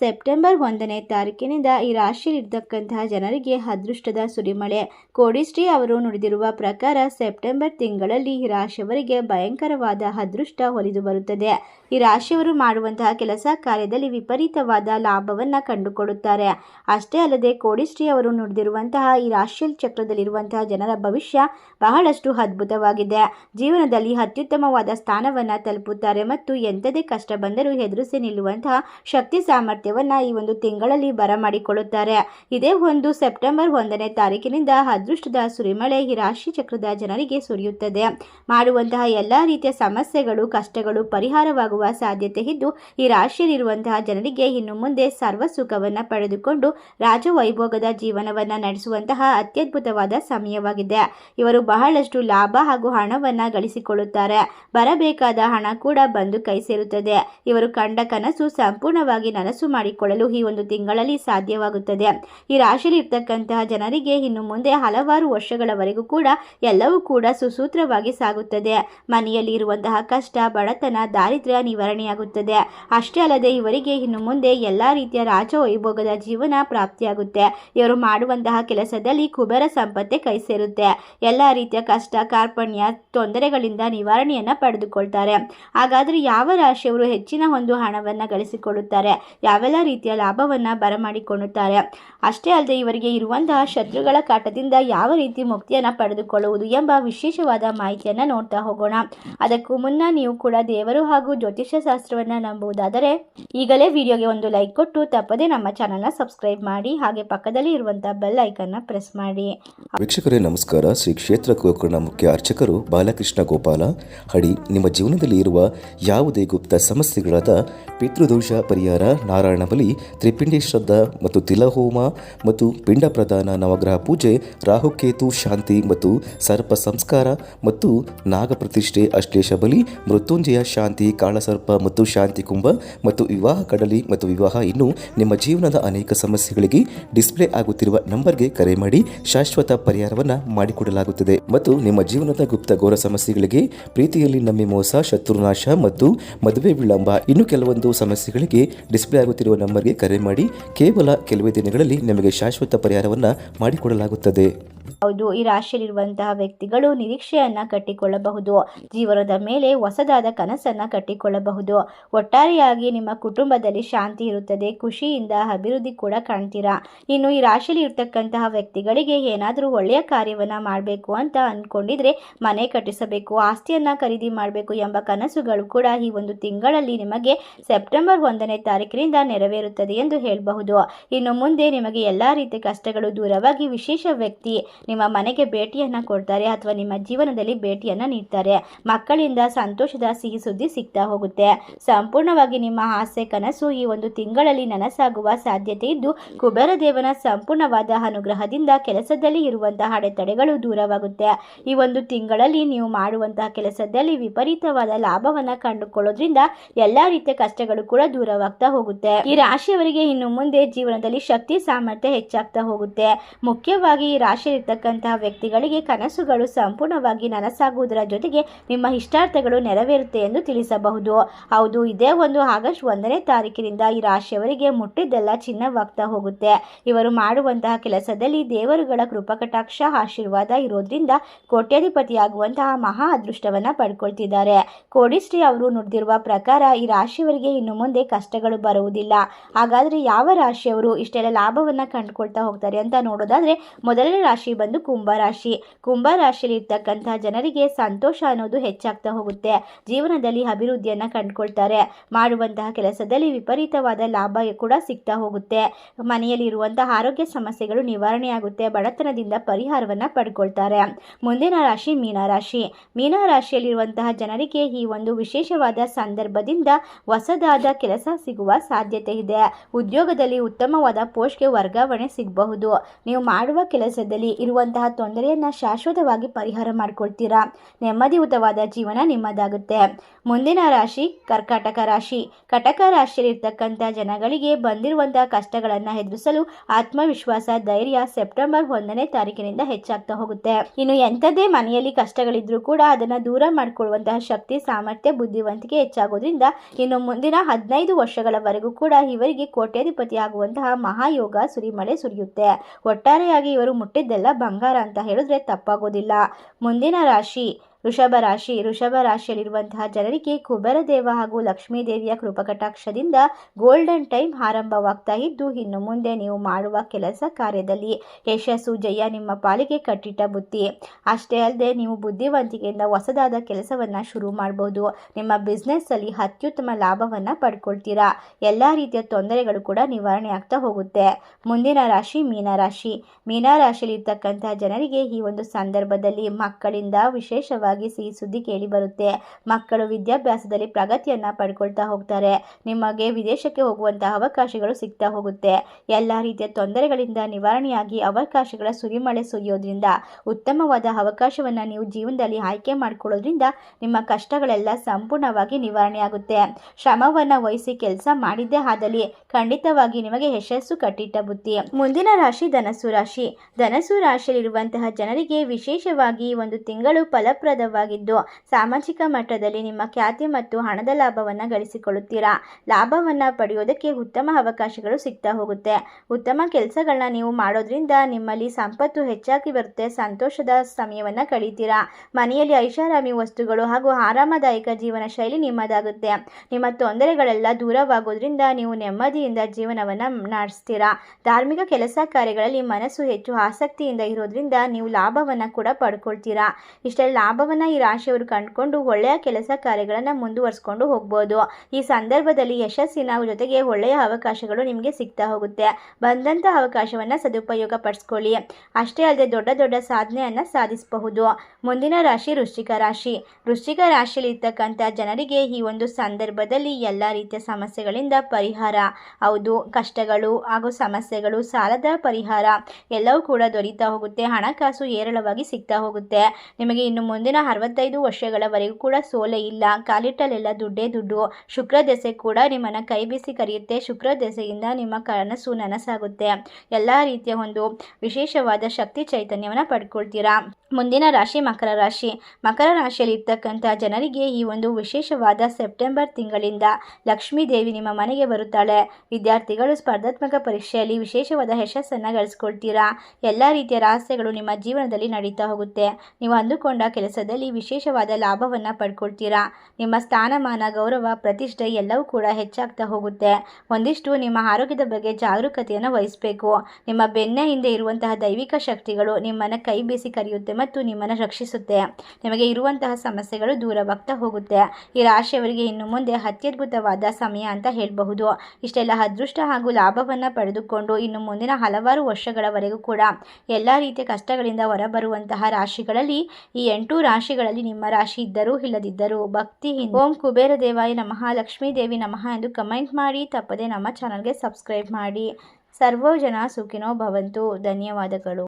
September ಒಂದನೇ ತಾರೀಕಿನಿಂದ ಈ ರಾಶಿಯಲ್ಲಿರ್ತಕ್ಕಂತಹ ಜನರಿಗೆ ಅದೃಷ್ಟದ ಸುರಿಮಳೆ. ಕೋಡಿಶ್ರೀ ಅವರು ನುಡಿದಿರುವ ಪ್ರಕಾರ ಸೆಪ್ಟೆಂಬರ್ ತಿಂಗಳಲ್ಲಿ ಈ ರಾಶಿಯವರಿಗೆ ಭಯಂಕರವಾದ ಅದೃಷ್ಟ ಒಲಿದು ಬರುತ್ತದೆ. ಈ ರಾಶಿಯವರು ಮಾಡುವಂತಹ ಕೆಲಸ ಕಾರ್ಯದಲ್ಲಿ ವಿಪರೀತವಾದ ಲಾಭವನ್ನು ಕಂಡುಕೊಡುತ್ತಾರೆ. ಅಷ್ಟೇ ಅಲ್ಲದೆ ಕೋಡಿಶ್ರೀ ಅವರು ನುಡಿದಿರುವಂತಹ ಈ ರಾಶಿಯಲ್ ಚಕ್ರದಲ್ಲಿರುವಂತಹ ಜನರ ಭವಿಷ್ಯ ಬಹಳಷ್ಟು ಅದ್ಭುತವಾಗಿದೆ. ಜೀವನದಲ್ಲಿ ಅತ್ಯುತ್ತಮವಾದ ಸ್ಥಾನವನ್ನು ತಲುಪುತ್ತಾರೆ ಮತ್ತು ಎಂಥದೇ ಕಷ್ಟ ಬಂದರೂ ಎದುರಿಸಿ ನಿಲ್ಲುವಂತಹ ಶಕ್ತಿ ಸಾಮರ್ಥ್ಯವನ್ನು ಈ ಒಂದು ತಿಂಗಳಲ್ಲಿ ಬರಮಾಡಿಕೊಳ್ಳುತ್ತಾರೆ ಇದೇ ಒಂದು ಸೆಪ್ಟೆಂಬರ್ ಒಂದನೇ ತಾರೀಕಿನಿಂದ ಅದೃಷ್ಟದ ಸುರಿಮಳೆ ಈ ರಾಶಿ ಚಕ್ರದ ಜನರಿಗೆ ಸುರಿಯುತ್ತದೆ. ಮಾಡುವಂತಹ ಎಲ್ಲ ರೀತಿಯ ಸಮಸ್ಯೆಗಳು, ಕಷ್ಟಗಳು ಪರಿಹಾರವಾಗುವ ಸಾಧ್ಯತೆ ಇದ್ದು, ಈ ರಾಶಿಯಲ್ಲಿರುವಂತಹ ಜನರಿಗೆ ಇನ್ನು ಮುಂದೆ ಸರ್ವ ಸುಖವನ್ನ ಪಡೆದುಕೊಂಡು ರಾಜವೈಭೋಗದ ಜೀವನವನ್ನ ನಡೆಸುವಂತಹ ಅತ್ಯದ್ಭುತವಾದ ಸಮಯವಾಗಿದೆ. ಇವರು ಬಹಳಷ್ಟು ಲಾಭ ಹಾಗೂ ಹಣವನ್ನ ಗಳಿಸಿಕೊಳ್ಳುತ್ತಾರೆ. ಬರಬೇಕಾದ ಹಣ ಕೂಡ ಬಂದು ಕೈ ಸೇರುತ್ತದೆ. ಇವರು ಕಂಡ ಕನಸು ಸಂಪೂರ್ಣವಾಗಿ ನನಸು ಮಾಡಿಕೊಳ್ಳಲು ಈ ಒಂದು ತಿಂಗಳಲ್ಲಿ ಸಾಧ್ಯವಾಗುತ್ತದೆ. ಈ ರಾಶಿಯಲ್ಲಿ ಇರ್ತಕ್ಕಂತಹ ಜನರಿಗೆ ಇನ್ನು ಮುಂದೆ ಹಲವಾರು ವರ್ಷಗಳವರೆಗೂ ಕೂಡ ಎಲ್ಲವೂ ಕೂಡ ಸುಸೂತ್ರವಾಗಿ ಸಾಗುತ್ತದೆ. ಮನೆಯಲ್ಲಿ ಇರುವಂತಹ ಕಷ್ಟ, ಬಡತನ ದಾರಿದ್ರ್ಯ ನಿವಾರಣೆಯಾಗುತ್ತದೆ. ಅಷ್ಟೇ ಅಲ್ಲದೆ ಇವರಿಗೆ ಇನ್ನು ಮುಂದೆ ಎಲ್ಲ ರೀತಿಯ ರಾಜ ವೈಭೋಗದ ಜೀವನ ಪ್ರಾಪ್ತಿಯಾಗುತ್ತೆ. ಇವರು ಮಾಡುವಂತಹ ಕೆಲಸದಲ್ಲಿ ಕುಬೇರ ಸಂಪತ್ತೆ ಕೈ ಸೇರುತ್ತೆ. ಎಲ್ಲ ರೀತಿಯ ಕಷ್ಟ, ಕಾರ್ಪಣ್ಯ ತೊಂದರೆಗಳಿಂದ ನಿವಾರಣೆಯನ್ನು ಪಡೆದುಕೊಳ್ತಾರೆ. ಹಾಗಾದರೆ ಯಾವ ರಾಶಿಯವರು ಹೆಚ್ಚಿನ ಒಂದು ಹಣವನ್ನು ಗಳಿಸಿಕೊಳ್ಳುತ್ತಾರೆ? ಯಾವೆಲ್ಲ ರೀತಿಯ ಲಾಭವನ್ನು ಬರಮಾಡಿಕೊಳ್ಳುತ್ತಾರೆ. ಅಷ್ಟೇ ಅಲ್ಲದೆ ಇವರಿಗೆ ಇರುವಂತಹ ಶತ್ರುಗಳ ಕಾಟದಿಂದ ಯಾವ ರೀತಿ ಮುಕ್ತಿಯನ್ನು ಪಡೆದುಕೊಳ್ಳುವುದು ಎಂಬ ವಿಶೇಷವಾದ ಮಾಹಿತಿಯನ್ನು ನೋಡ್ತಾ ಹೋಗೋಣ. ಅದಕ್ಕೂ ಮುನ್ನ ನೀವು ಕೂಡ ದೇವರು ಹಾಗೂ ಜ್ಯೋತಿಷ್ಯ ಶಾಸ್ತ್ರವನ್ನು ನಂಬುವುದಾದರೆ ಈಗಲೇ ವಿಡಿಯೋಗೆ ಒಂದು ಲೈಕ್ ಕೊಟ್ಟು ತಪ್ಪದೇ ನಮ್ಮ ಚಾನಲ್ನ ಸಬ್ಸ್ಕ್ರೈಬ್ ಮಾಡಿ ಹಾಗೆ ಪಕ್ಕದಲ್ಲಿ ಇರುವಂತಹ ಬೆಲ್ ಐಕನ್ನ ಪ್ರೆಸ್ ಮಾಡಿ. ವೀಕ್ಷಕರೇ, ನಮಸ್ಕಾರ. ಶ್ರೀ ಕ್ಷೇತ್ರ ಗೋಕರ್ಣ ಮುಖ್ಯ ಅರ್ಚಕರು ಬಾಲಕೃಷ್ಣ ಗೋಪಾಲ. ಹಡಿ, ನಿಮ್ಮ ಜೀವನದಲ್ಲಿ ಇರುವ ಯಾವುದೇ ಗುಪ್ತ ಸಮಸ್ಯೆಗಳಾದ ಪಿತೃದೋಷ ಪರಿಹಾರ, ನಾರಾಯಣ ಬಲಿ ತ್ರಿಪಿಂಡಿ ಶ್ರದ್ಧಾ ಮತ್ತು ತಿಲಹೋಮ ಮತ್ತು ಪಿಂಡ ಪ್ರದಾನ ನವಗ್ರಹ ಪೂಜೆ, ರಾಹುಕೇತು ಶಾಂತಿ ಮತ್ತು ಸರ್ಪ ಸಂಸ್ಕಾರ ಮತ್ತು ನಾಗಪ್ರತಿಷ್ಠೆ ಅಶ್ಲೇಷ ಬಲಿ ಮೃತ್ಯುಂಜಯ ಶಾಂತಿ, ಕಾಳಸರ್ಪ ಮತ್ತು ಶಾಂತಿ ಕುಂಭ ಮತ್ತು ವಿವಾಹ ಕಡಲಿ ಮತ್ತು ವಿವಾಹ ಇನ್ನು ನಿಮ್ಮ ಜೀವನದ ಅನೇಕ ಸಮಸ್ಯೆಗಳಿಗೆ ಡಿಸ್ಪ್ಲೇ ಆಗುತ್ತಿರುವ ನಂಬರ್ಗೆ ಕರೆ ಮಾಡಿ ಶಾಶ್ವತ ಪರಿಹಾರವನ್ನು ಮಾಡಿಕೊಡಲಾಗುತ್ತದೆ. ಮತ್ತು ನಿಮ್ಮ ಜೀವನದ ಗುಪ್ತ ಘೋರ ಸಮಸ್ಯೆಗಳಿಗೆ ಪ್ರೀತಿಯಲ್ಲಿ ನಮ್ಮಿ ಮೋಸ, ಶತ್ರುನಾಶ ಮತ್ತು ಮದುವೆ ವಿಳಂಬ ಇನ್ನು ಕೆಲವೊಂದು ಸಮಸ್ಯೆಗಳಿಗೆ ಡಿಸ್ಪ್ಲೇ ಆಗುತ್ತಿರುವ ನಂಬರ್ಗೆ ಕರೆ ಮಾಡಿ ಕೇವಲ ಕೆಲವೇ ದಿನಗಳಲ್ಲಿ ನಿಮಗೆ ಶಾಶ್ವತ ಪರಿಹಾರವನ್ನು ಮಾಡಿಕೊಡಲಾಗುತ್ತದೆ. ಹೌದು, ಈ ರಾಶಿಯಲ್ಲಿರುವಂತಹ ವ್ಯಕ್ತಿಗಳು ನಿರೀಕ್ಷೆಯನ್ನ ಕಟ್ಟಿಕೊಳ್ಳಬಹುದು. ಜೀವನದ ಮೇಲೆ ಹೊಸದಾದ ಕನಸನ್ನ ಕಟ್ಟಿಕೊಳ್ಳಬಹುದು. ಒಟ್ಟಾರೆಯಾಗಿ ನಿಮ್ಮ ಕುಟುಂಬದಲ್ಲಿ ಶಾಂತಿ ಇರುತ್ತದೆ, ಖುಷಿಯಿಂದ ಅಭಿವೃದ್ಧಿ ಕೂಡ ಕಾಣ್ತೀರಾ? ಇನ್ನು ಈ ರಾಶಿಯಲ್ಲಿ ಇರ್ತಕ್ಕಂತಹ ವ್ಯಕ್ತಿಗಳಿಗೆ ಏನಾದರೂ ಒಳ್ಳೆಯ ಕಾರ್ಯವನ್ನ ಮಾಡಬೇಕು ಅಂತ ಅನ್ಕೊಂಡಿದ್ರೆ ಮನೆ ಕಟ್ಟಿಸಬೇಕು, ಆಸ್ತಿಯನ್ನ ಖರೀದಿ ಮಾಡಬೇಕು ಎಂಬ ಕನಸುಗಳು ಕೂಡ ಈ ಒಂದು ತಿಂಗಳಲ್ಲಿ ನಿಮಗೆ ಸೆಪ್ಟೆಂಬರ್ ಒಂದನೇ ತಾರೀಕಿನಿಂದ ನೆರವೇರುತ್ತದೆ ಎಂದು ಹೇಳಬಹುದು. ಇನ್ನು ಮುಂದೆ ನಿಮಗೆ ಎಲ್ಲಾ ರೀತಿಯ ಕಷ್ಟಗಳು ದೂರವಾಗಿ ವಿಶೇಷ ವ್ಯಕ್ತಿ ನಿಮ್ಮ ಮನೆಗೆ ಭೇಟಿಯನ್ನ ಕೊಡ್ತಾರೆ ಅಥವಾ ನಿಮ್ಮ ಜೀವನದಲ್ಲಿ ಭೇಟಿಯನ್ನ ನೀಡ್ತಾರೆ. ಮಕ್ಕಳಿಂದ ಸಂತೋಷದ ಸಿಹಿ ಸುದ್ದಿ ಸಿಗ್ತಾ ಹೋಗುತ್ತೆ. ಸಂಪೂರ್ಣವಾಗಿ ನಿಮ್ಮ ಆಸೆ, ಕನಸು ಈ ಒಂದು ತಿಂಗಳಲ್ಲಿ ನನಸಾಗುವ ಸಾಧ್ಯತೆ ಇದ್ದು ಕುಬೇರ ದೇವನ ಸಂಪೂರ್ಣವಾದ ಅನುಗ್ರಹದಿಂದ ಕೆಲಸದಲ್ಲಿ ಇರುವಂತಹ ಅಡೆತಡೆಗಳು ದೂರವಾಗುತ್ತೆ. ಈ ಒಂದು ತಿಂಗಳಲ್ಲಿ ನೀವು ಮಾಡುವಂತಹ ಕೆಲಸದಲ್ಲಿ ವಿಪರೀತವಾದ ಲಾಭವನ್ನ ಕಂಡುಕೊಳ್ಳೋದ್ರಿಂದ ಎಲ್ಲಾ ರೀತಿಯ ಕಷ್ಟಗಳು ಕೂಡ ದೂರವಾಗ್ತಾ ಹೋಗುತ್ತೆ. ಈ ರಾಶಿಯವರಿಗೆ ಇನ್ನು ಮುಂದೆ ಜೀವನದಲ್ಲಿ ಶಕ್ತಿ ಸಾಮರ್ಥ್ಯ ಹೆಚ್ಚಾಗ್ತಾ ಹೋಗುತ್ತೆ. ಮುಖ್ಯವಾಗಿ ಈ ರಾಶಿಯಲ್ಲಿರ್ತಕ್ಕಂತಹ ವ್ಯಕ್ತಿಗಳಿಗೆ ಕನಸುಗಳು ಸಂಪೂರ್ಣವಾಗಿ ನನಸಾಗುವುದರ ಜೊತೆಗೆ ನಿಮ್ಮ ಇಷ್ಟಾರ್ಥಗಳು ನೆರವೇರುತ್ತೆ ಎಂದು ತಿಳಿಸಬಹುದು. ಹೌದು, ಇದೇ ಒಂದು ಆಗಸ್ಟ್ ಒಂದನೇ ತಾರೀಕಿನಿಂದ ಈ ರಾಶಿಯವರಿಗೆ ಮುಟ್ಟಿದ್ದೆಲ್ಲ ಚಿನ್ನವಾಗ್ತಾ ಹೋಗುತ್ತೆ. ಇವರು ಮಾಡುವಂತಹ ಕೆಲಸದಲ್ಲಿ ದೇವರುಗಳ ಕೃಪಕಟಾಕ್ಷ ಆಶೀರ್ವಾದ ಇರೋದ್ರಿಂದ ಕೋಟ್ಯಾಧಿಪತಿಯಾಗುವಂತಹ ಮಹಾ ಅದೃಷ್ಟವನ್ನ ಪಡ್ಕೊಳ್ತಿದ್ದಾರೆ. ಕೋಡಿಶ್ರೀ ಅವರು ನುಡಿದಿರುವ ಪ್ರಕಾರ ಈ ರಾಶಿಯವರಿಗೆ ಇನ್ನು ಮುಂದೆ ಕಷ್ಟಗಳು ಬರುವುದಿಲ್ಲ. ಹಾಗಾದ್ರೆ ಯಾವ ರಾಶಿಯವರು ಇಷ್ಟೆಲ್ಲ ಲಾಭವನ್ನ ಕಂಡುಕೊಳ್ತಾ ಹೋಗ್ತಾರೆ ಅಂತ ನೋಡೋದಾದ್ರೆ, ಮೊದಲನೇ ರಾಶಿ ಬಂದು ಕುಂಭ ರಾಶಿ. ಕುಂಭ ರಾಶಿಯಲ್ಲಿ ಇರ್ತಕ್ಕಂತಹ ಜನರಿಗೆ ಸಂತೋಷ ಅನ್ನೋದು ಹೆಚ್ಚಾಗ್ತಾ ಹೋಗುತ್ತೆ. ಜೀವನದಲ್ಲಿ ಅಭಿವೃದ್ಧಿಯನ್ನ ಕಂಡುಕೊಳ್ತಾರೆ. ಮಾಡುವಂತಹ ಕೆಲಸದಲ್ಲಿ ವಿಪರೀತವಾದ ಲಾಭ ಕೂಡ ಸಿಗ್ತಾ ಹೋಗುತ್ತೆ. ಮನೆಯಲ್ಲಿ ಇರುವಂತಹ ಆರೋಗ್ಯ ಸಮಸ್ಯೆಗಳು ನಿವಾರಣೆಯಾಗುತ್ತೆ ಬಡತನದಿಂದ ಪರಿಹಾರವನ್ನ ಪಡ್ಕೊಳ್ತಾರೆ. ಮುಂದಿನ ರಾಶಿ ಮೀನರಾಶಿ ಮೀನರಾಶಿಯಲ್ಲಿರುವಂತಹ ಜನರಿಗೆ ಈ ಒಂದು ವಿಶೇಷವಾದ ಸಂದರ್ಭದಿಂದ ಹೊಸದಾದ ಕೆಲಸ ಸಿಗುವ ಸಾಧ್ಯತೆ ಇದೆ. ಉದ್ಯೋಗದಲ್ಲಿ ಉತ್ತಮವಾದ ಪೋಸ್ಟ್ಗೆ ವರ್ಗಾವಣೆ ಸಿಗಬಹುದು. ನೀವು ಮಾಡುವ ಕೆಲಸದಲ್ಲಿ ಇರುವಂತಹ ತೊಂದರೆಯನ್ನು ಶಾಶ್ವತವಾಗಿ ಪರಿಹಾರ ಮಾಡ್ಕೊಳ್ತೀರಾ ನೆಮ್ಮದಿಯುತವಾದ ಜೀವನ ನಿಮ್ಮದಾಗುತ್ತೆ. ಮುಂದಿನ ರಾಶಿ ಕರ್ಕಾಟಕ ರಾಶಿ. ಕಟಕ ರಾಶಿಯಲ್ಲಿರ್ತಕ್ಕಂಥ ಜನಗಳಿಗೆ ಬಂದಿರುವಂತಹ ಕಷ್ಟಗಳನ್ನು ಎದುರಿಸಲು ಆತ್ಮವಿಶ್ವಾಸ, ಧೈರ್ಯ ಸೆಪ್ಟೆಂಬರ್ ಒಂದನೇ ತಾರೀಕಿನಿಂದ ಹೆಚ್ಚಾಗ್ತಾ ಹೋಗುತ್ತೆ. ಇನ್ನು ಎಂಥದೇ ಮನೆಯಲ್ಲಿ ಕಷ್ಟಗಳಿದ್ರೂ ಕೂಡ ಅದನ್ನು ದೂರ ಮಾಡಿಕೊಳ್ಳುವಂತಹ ಶಕ್ತಿ, ಸಾಮರ್ಥ್ಯ, ಬುದ್ಧಿವಂತಿಕೆ ಹೆಚ್ಚಾಗೋದ್ರಿಂದ ಇನ್ನು ಮುಂದಿನ ಹದಿನೈದು ವರ್ಷಗಳವರೆಗೂ ಕೂಡ ಇವರಿಗೆ ಕೋಟ್ಯಾಧಿಪತಿ ಆಗುವಂತಹ ಮಹಾಯೋಗ, ಸುರಿಮಳೆ ಸುರಿಯುತ್ತೆ. ಒಟ್ಟಾರೆಯಾಗಿ ಇವರು ಮುಟ್ಟಿದ್ದೆಲ್ಲ ಬಂಗಾರ ಅಂತ ಹೇಳಿದ್ರೆ ತಪ್ಪಾಗೋದಿಲ್ಲ. ಮುಂದಿನ ರಾಶಿ ವೃಷಭ ರಾಶಿ, ವೃಷಭ ರಾಶಿಯಲ್ಲಿರುವಂತಹ ಜನರಿಗೆ ಕುಬೇರ ದೇವ ಹಾಗೂ ಲಕ್ಷ್ಮೀ ದೇವಿಯ ಕೃಪಕಟಾಕ್ಷದಿಂದ ಗೋಲ್ಡನ್ ಟೈಮ್ ಆರಂಭವಾಗ್ತಾ ಇದ್ದು, ಇನ್ನು ಮುಂದೆ ನೀವು ಮಾಡುವ ಕೆಲಸ ಕಾರ್ಯದಲ್ಲಿ ಯಶಸ್ಸು, ಜಯ ನಿಮ್ಮ ಪಾಲಿಗೆ ಕಟ್ಟಿಟ್ಟ ಬುತ್ತಿ ಅಷ್ಟೇ ಅಲ್ಲದೆ ನೀವು ಬುದ್ಧಿವಂತಿಕೆಯಿಂದ ಹೊಸದಾದ ಕೆಲಸವನ್ನು ಶುರು ಮಾಡಬಹುದು ನಿಮ್ಮ ಬಿಸ್ನೆಸ್ಸಲ್ಲಿ ಅತ್ಯುತ್ತಮ ಲಾಭವನ್ನು ಪಡ್ಕೊಳ್ತೀರಾ? ಎಲ್ಲ ರೀತಿಯ ತೊಂದರೆಗಳು ಕೂಡ ನಿವಾರಣೆ ಆಗ್ತಾ ಹೋಗುತ್ತೆ. ಮುಂದಿನ ರಾಶಿ ಮೀನರಾಶಿ ಮೀನರಾಶಿಯಲ್ಲಿರ್ತಕ್ಕಂಥ ಜನರಿಗೆ ಈ ಒಂದು ಸಂದರ್ಭದಲ್ಲಿ ಮಕ್ಕಳಿಂದ ವಿಶೇಷವಾಗಿ ಸಿಹಿ ಸುದ್ದಿ ಕೇಳಿ ಬರುತ್ತೆ. ಮಕ್ಕಳು ವಿದ್ಯಾಭ್ಯಾಸದಲ್ಲಿ ಪ್ರಗತಿಯನ್ನ ಪಡ್ಕೊಳ್ತಾ ಹೋಗ್ತಾರೆ. ನಿಮಗೆ ವಿದೇಶಕ್ಕೆ ಹೋಗುವಂತಹ ಅವಕಾಶಗಳು ಸಿಗ್ತಾ ಹೋಗುತ್ತೆ. ಎಲ್ಲ ರೀತಿಯ ತೊಂದರೆಗಳಿಂದ ನಿವಾರಣೆಯಾಗಿ ಅವಕಾಶಗಳ ಸುರಿಮಳೆ ಸುರಿಯೋದ್ರಿಂದ, ಉತ್ತಮವಾದ ಅವಕಾಶವನ್ನ ನೀವು ಜೀವನದಲ್ಲಿ ಆಯ್ಕೆ ಮಾಡ್ಕೊಳ್ಳೋದ್ರಿಂದ ನಿಮ್ಮ ಕಷ್ಟಗಳೆಲ್ಲ ಸಂಪೂರ್ಣವಾಗಿ ನಿವಾರಣೆ ಆಗುತ್ತೆ ಶ್ರಮವನ್ನ ವಹಿಸಿ ಕೆಲಸ ಮಾಡಿದ್ದೇ ಆದಲ್ಲಿ ಖಂಡಿತವಾಗಿ ನಿಮಗೆ ಯಶಸ್ಸು ಕಟ್ಟಿಟ್ಟ ಬುತ್ತಿ ಮುಂದಿನ ರಾಶಿ ಧನಸು ರಾಶಿ. ಧನಸು ರಾಶಿಯಲ್ಲಿರುವಂತಹ ಜನರಿಗೆ ವಿಶೇಷವಾಗಿ ಒಂದು ತಿಂಗಳು ಫಲಪ್ರದವಾಗಿದ್ದು ಸಾಮಾಜಿಕ ಮಟ್ಟದಲ್ಲಿ ನಿಮ್ಮ ಖ್ಯಾತಿ ಮತ್ತು ಹಣದ ಲಾಭವನ್ನು ಗಳಿಸಿಕೊಳ್ಳುತ್ತೀರಾ? ಲಾಭವನ್ನು ಪಡೆಯೋದಕ್ಕೆ ಉತ್ತಮ ಅವಕಾಶಗಳು ಸಿಗ್ತಾ ಹೋಗುತ್ತೆ. ಉತ್ತಮ ಕೆಲಸಗಳನ್ನ ನೀವು ಮಾಡೋದ್ರಿಂದ ನಿಮ್ಮಲ್ಲಿ ಸಂಪತ್ತು ಹೆಚ್ಚಾಗಿ ಬರುತ್ತೆ, ಸಂತೋಷದ ಸಮಯವನ್ನು ಕಳೀತೀರಾ? ಮನೆಯಲ್ಲಿ ಐಷಾರಾಮಿ ವಸ್ತುಗಳು ಹಾಗೂ ಆರಾಮದಾಯಕ ಜೀವನ ಶೈಲಿ ನಿಮ್ಮದಾಗುತ್ತೆ. ನಿಮ್ಮ ತೊಂದರೆಗಳೆಲ್ಲ ದೂರವಾಗೋದ್ರಿಂದ ನೀವು ನೆಮ್ಮದಿಯಿಂದ ಜೀವನವನ್ನು ನಡೆಸ್ತೀರಾ? ಧಾರ್ಮಿಕ ಕೆಲಸ ಕಾರ್ಯಗಳಲ್ಲಿ ಮನಸ್ಸು ಹೆಚ್ಚು ಆಸಕ್ತಿಯಿಂದ ಇರೋದ್ರಿಂದ ನೀವು ಲಾಭವನ್ನು ಕೂಡ ಪಡ್ಕೊಳ್ತೀರಾ? ಇಷ್ಟೆಲ್ಲ ಲಾಭವನ್ನು ಈ ರಾಶಿಯವರು ಕಂಡುಕೊಂಡು ಒಳ್ಳೆಯ ಕೆಲಸ ಕಾರ್ಯಗಳನ್ನು ಮುಂದುವರಿಸಿಕೊಂಡು ಹೋಗ್ಬೋದು. ಈ ಸಂದರ್ಭದಲ್ಲಿ ಯಶಸ್ಸಿನ ಜೊತೆಗೆ ಒಳ್ಳೆಯ ಅವಕಾಶಗಳು ನಿಮಗೆ ಸಿಗ್ತಾ ಹೋಗುತ್ತೆ. ಬಂದಂಥ ಅವಕಾಶವನ್ನು ಸದುಪಯೋಗ ಪಡಿಸ್ಕೊಳ್ಳಿ. ಅಷ್ಟೇ ಅಲ್ಲದೆ ದೊಡ್ಡ ದೊಡ್ಡ ಸಾಧನೆಯನ್ನು ಸಾಧಿಸಬಹುದು. ಮುಂದಿನ ರಾಶಿ ವೃಶ್ಚಿಕ ರಾಶಿ. ವೃಶ್ಚಿಕ ರಾಶಿಯಲ್ಲಿ ಇರ್ತಕ್ಕಂಥ ಜನರಿಗೆ ಈ ಒಂದು ಸಂದರ್ಭದಲ್ಲಿ ಎಲ್ಲ ರೀತಿಯ ಸಮಸ್ಯೆಗಳಿಂದ ಪರಿಹಾರ. ಹೌದು, ಕಷ್ಟಗಳು ಹಾಗೂ ಸಮಸ್ಯೆಗಳು ಸಾಲದ ಪರಿಹಾರ. ಎಲ್ಲವೂ ಕೂಡ ದೊರೀತಾ ಹೋಗುತ್ತೆ. ಹಣಕಾಸು ಹೇರಳವಾಗಿ ಸಿಗ್ತಾ ಹೋಗುತ್ತೆ. ನಿಮಗೆ ಇನ್ನು ಮುಂದಿನ ಅರವತ್ತೈದು ವರ್ಷಗಳವರೆಗೂ ಕೂಡ ಸೋಲೆ ಇಲ್ಲ. ಕಾಲಿಟ್ಟಲೆಲ್ಲ ದುಡ್ಡೇ ದುಡ್ಡು. ಶುಕ್ರ ದೆಸೆ ಕೂಡ ನಿಮ್ಮನ್ನು ಕೈ ಬಿಸಿ ಕರೆಯುತ್ತೆ. ಶುಕ್ರ ದೆಸೆಯಿಂದ ನಿಮ್ಮ ಕನಸು ನನಸಾಗುತ್ತೆ. ಎಲ್ಲ ರೀತಿಯ ಒಂದು ವಿಶೇಷವಾದ ಶಕ್ತಿ ಚೈತನ್ಯವನ್ನು ಪಡ್ಕೊಳ್ತೀರಾ? ಮುಂದಿನ ರಾಶಿ ಮಕರ ರಾಶಿ. ಮಕರ ರಾಶಿಯಲ್ಲಿರ್ತಕ್ಕಂಥ ಜನರಿಗೆ ಈ ಒಂದು ವಿಶೇಷವಾದ ಸೆಪ್ಟೆಂಬರ್ ತಿಂಗಳಿಂದ ಲಕ್ಷ್ಮೀ ದೇವಿ ನಿಮ್ಮ ಮನೆಗೆ ಬರುತ್ತಾಳೆ. ವಿದ್ಯಾರ್ಥಿಗಳು ಸ್ಪರ್ಧಾತ್ಮಕ ಪರೀಕ್ಷೆಯಲ್ಲಿ ವಿಶೇಷವಾದ ಯಶಸ್ಸನ್ನು ಗಳಿಸ್ಕೊಳ್ತೀರಾ? ಎಲ್ಲ ರೀತಿಯ ರಹಸ್ಯಗಳು ನಿಮ್ಮ ಜೀವನದಲ್ಲಿ ನಡೀತಾ ಹೋಗುತ್ತೆ. ನೀವು ಅಂದುಕೊಂಡ ಕೆಲಸದಲ್ಲಿ ವಿಶೇಷವಾದ ಲಾಭವನ್ನು ಪಡ್ಕೊಳ್ತೀರಾ? ನಿಮ್ಮ ಸ್ಥಾನಮಾನ, ಗೌರವ, ಪ್ರತಿಷ್ಠೆ ಎಲ್ಲವೂ ಕೂಡ ಹೆಚ್ಚಾಗ್ತಾ ಹೋಗುತ್ತೆ. ಒಂದಿಷ್ಟು ನಿಮ್ಮ ಆರೋಗ್ಯದ ಬಗ್ಗೆ ಜಾಗರೂಕತೆಯನ್ನು ವಹಿಸಬೇಕು. ನಿಮ್ಮ ಬೆನ್ನ ಹಿಂದೆ ಇರುವಂತಹ ದೈವಿಕ ಶಕ್ತಿಗಳು ನಿಮ್ಮನ್ನು ಕೈ ಬೀಸಿ ಕರೆಯುತ್ತೆ ಮತ್ತು ನಿಮ್ಮನ್ನು ರಕ್ಷಿಸುತ್ತೆ. ನಿಮಗೆ ಇರುವಂತಹ ಸಮಸ್ಯೆಗಳು ದೂರವಾಗ್ತಾ ಹೋಗುತ್ತೆ. ಈ ರಾಶಿಯವರಿಗೆ ಇನ್ನು ಮುಂದೆ ಅತ್ಯದ್ಭುತವಾದ ಸಮಯ ಅಂತ ಹೇಳಬಹುದು. ಇಷ್ಟೆಲ್ಲ ಅದೃಷ್ಟ ಹಾಗೂ ಲಾಭವನ್ನು ಪಡೆದುಕೊಂಡು ಇನ್ನು ಮುಂದಿನ ಹಲವಾರು ವರ್ಷಗಳವರೆಗೂ ಕೂಡ ಎಲ್ಲ ರೀತಿಯ ಕಷ್ಟಗಳಿಂದ ಹೊರಬರುವಂತಹ ರಾಶಿಗಳಲ್ಲಿ ಈ ಎಂಟು ರಾಶಿಗಳಲ್ಲಿ ನಿಮ್ಮ ರಾಶಿ ಇದ್ದರೂ ಇಲ್ಲದಿದ್ದರೂ ಭಕ್ತಿ ಓಂ ಕುಬೇರ ದೇವಾಯ ನಮಃ, ಲಕ್ಷ್ಮೀ ದೇವಿ ನಮಃ ಎಂದು ಕಮೆಂಟ್ ಮಾಡಿ. ತಪ್ಪದೆ ನಮ್ಮ ಚಾನಲ್ಗೆ ಸಬ್ಸ್ಕ್ರೈಬ್ ಮಾಡಿ. ಸರ್ವೋ ಜನ ಸುಖಿನೋ ಭವಂತು. ಧನ್ಯವಾದಗಳು.